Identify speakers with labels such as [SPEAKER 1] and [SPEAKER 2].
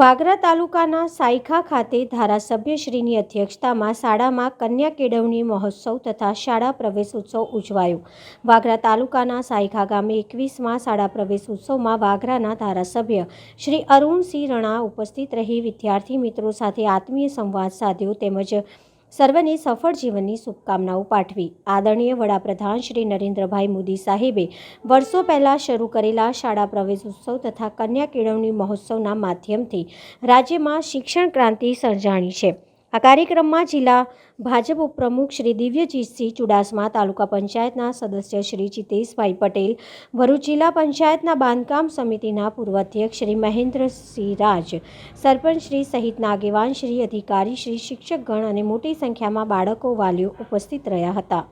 [SPEAKER 1] વાગરા તાલુકાના સાયખા ખાતે ધારાસભ્યશ્રીની અધ્યક્ષતામાં શાળામાં કન્યા કેળવણી મહોત્સવ તથા શાળા પ્રવેશ ઉત્સવ ઉજવાયો. વાગરા તાલુકાના સાયખા ગામે એકવીસમાં શાળા પ્રવેશ ઉત્સવમાં વાગરાના ધારાસભ્ય શ્રી અરુણસિંહ રણા ઉપસ્થિત રહી. વિદ્યાર્થી મિત્રો સાથે આત્મીય સંવાદ સાધ્યો તેમજ સર્વને સફળ જીવનની શુભકામનાઓ પાઠવી. આદરણીય વડાપ્રધાન શ્રી નરેન્દ્રભાઈ મોદી સાહેબે વર્ષો પહેલાં શરૂ કરેલા શાળા પ્રવેશ ઉત્સવ તથા કન્યા કેળવણી મહોત્સવના માધ્યમથી રાજ્યમાં શિક્ષણ ક્રાંતિ સર્જાણી છે. આ કાર્યક્રમમાં જિલ્લા ભાજપ ઉપપ્રમુખ શ્રી દિવ્યજીતસિંહ ચુડાસમા, તાલુકા પંચાયતના સદસ્ય શ્રી જીતેશભાઈ પટેલ, ભરૂચ જિલ્લા પંચાયતના બાંધકામ સમિતિના પૂર્વ અધ્યક્ષ શ્રી મહેન્દ્રસિંહ રાજ, સરપંચ શ્રી સહિતના આગેવાન શ્રી અધિકારી, શ્રી શિક્ષકગણ અને મોટી સંખ્યામાં બાળકો વાલીઓ ઉપસ્થિત રહ્યા હતા.